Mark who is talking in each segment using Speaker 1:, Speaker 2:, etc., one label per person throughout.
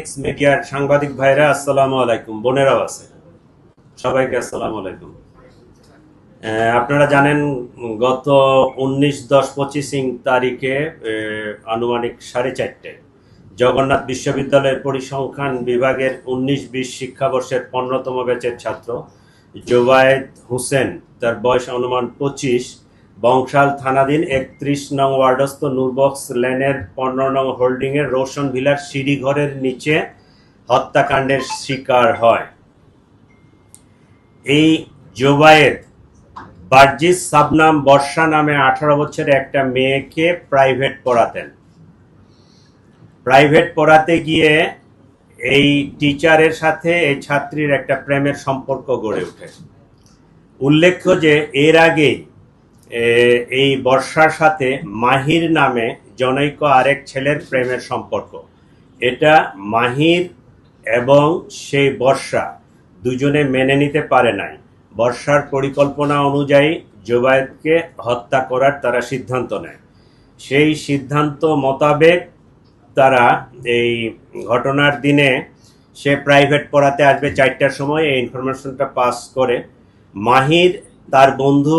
Speaker 1: X মিডিয়ার সাংবাদিক ভাইরা, আসসালামু আলাইকুম। বোনেরাও আছে। সবাইকে আসসালামু আলাইকুম। আপনারা জানেন, গত উনিশ, দশ, পঁচিশ তারিখে আনুমানিক সাড়ে চারটে জগন্নাথ বিশ্ববিদ্যালয়ের পরিসংখ্যান বিভাগের উনিশ, বিশ শিক্ষাবর্ষের পনেরোতম ব্যাচের ছাত্র জোবায়েদ হোসেন, তার বয়স অনুমান পঁচিশ। বংশাল থানাধীন একত্রিশ নং ওয়ার্ডস্থ নূরবক্স লেনের পনেরো নং হোল্ডিংয়ের রোশন ভিলার সিঁড়ি ঘরের নিচে হত্যাকাণ্ডের শিকার হয়। এই জোবায়েদ বার্জিস সাবনাম বর্ষা নামে আঠারো বছরের একটা মেয়েকে প্রাইভেট পড়াতেন। প্রাইভেট পড়াতে গিয়ে এই টিচারের সাথে এই ছাত্রীর একটা প্রেমের সম্পর্ক গড়ে ওঠে। উল্লেখ্য যে এর আগে এই বর্ষার সাথে মাহির নামে জনৈক আরেক ছেলের প্রেমের সম্পর্ক। এটা মাহির এবং সেই বর্ষা দুজনে মেনে নিতে পারে নাই। বর্ষার পরিকল্পনা অনুযায়ী জোবায়েদকে হত্যা করার তারা সিদ্ধান্ত নেয়। সেই সিদ্ধান্ত মোতাবেক তারা এই ঘটনার দিনে সে প্রাইভেট পড়াতে আসবে চারটার সময়, এই ইনফরমেশনটা পাস করে। মাহির তার বন্ধু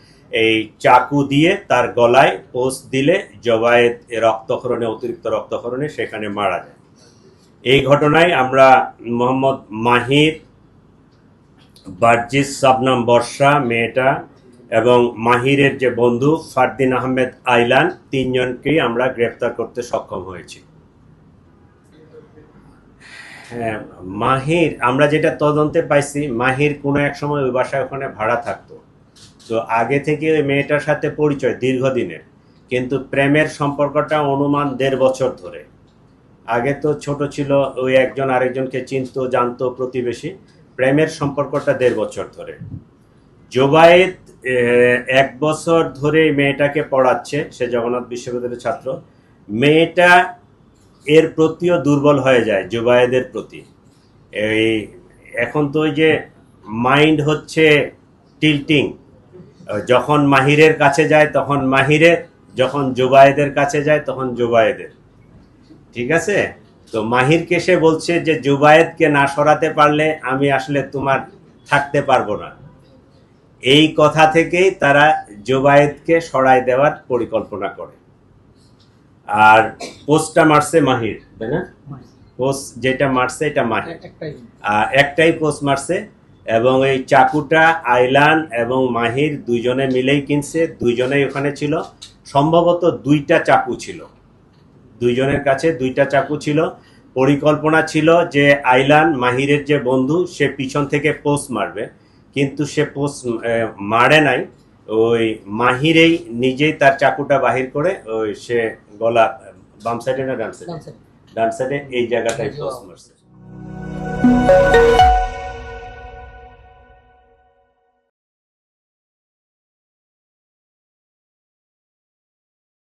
Speaker 1: এই চাকু দিয়ে তার গলায় পোস্ট দিলে জবায়েত রক্তক্ষরণে, অতিরিক্ত রক্তক্ষরণে সেখানে মারা যায়। এই ঘটনায় আমরা মোহাম্মদ মাহির, বার্জিস সাবনাম বর্ষা মেয়েটা এবং মাহিরের যে বন্ধু ফারদিন আহমেদ আইলান তিনজনকেই আমরা গ্রেফতার করতে সক্ষম হয়েছি। হ্যাঁ মাহির, আমরা যেটা তদন্তে পাইছি, মাহির কোনো এক সময় ওই বাসায় ওখানে ভাড়া থাকতো। তো আগে থেকে ওই মেয়েটার সাথে পরিচয় দীর্ঘদিনের। কিন্তু প্রেমের সম্পর্কটা অনুমান দেড় বছর ধরে। আগে তো ছোট ছিল ওই একজন আরেকজনকে চিনতো জানতো প্রতিবেশী। প্রেমের সম্পর্কটা দেড় বছর ধরে। জোবায়েদ আহ, এক বছর ধরে মেয়েটাকে পড়াচ্ছে সে জগন্নাথ বিশ্ববিদ্যালয়ের ছাত্র। মেয়েটা এর প্রতিও দুর্বল হয়ে যায় জোবায়েদের প্রতি। এই এখন তো ওই যে মাইন্ড হচ্ছে টিল্টিং। যখন মাহিরের কাছে যায় তখন মাহিরের যখন জোবায়েদের কাছে যায় তখন জোবায়েদের। ঠিক আছে? তো মাহিরকে সে বলছে যে জুবায়েদকে না সরাতে পারলে আমি আসলে তোমার থাকতে পারব না। এই কথা থেকেই তারা জুবায়েদকে সরাই দেওয়ার পরিকল্পনা করে। আর পোস্টটা মারছে মাহির তাই না? পোস্ট যেটা মারছে এটা মাহির।
Speaker 2: একটাই।
Speaker 1: একটাই পোস্ট মারছে এবং এই চাকুটা আইলান এবং মাহির দুইজনে মিলেই কিনছে দুইজনেই ওখানে ছিল। সম্ভবত দুইটা চাকু ছিল। দুইজনের কাছে দুইটা চাকু ছিল। পরিকল্পনা ছিল যে আইলান মাহিরের যে বন্ধু সে পিছন থেকে পোস্ট মারবে। কিন্তু সে পোস্ট মারে নাই। ওই মাহিরেই নিজেই তার চাকুটা বাহির করে ওই সে গলা বাম সাইডে না
Speaker 2: ডান সাইডে
Speaker 1: ডান সাইড এই জায়গাটায় পোস্ট মারছে।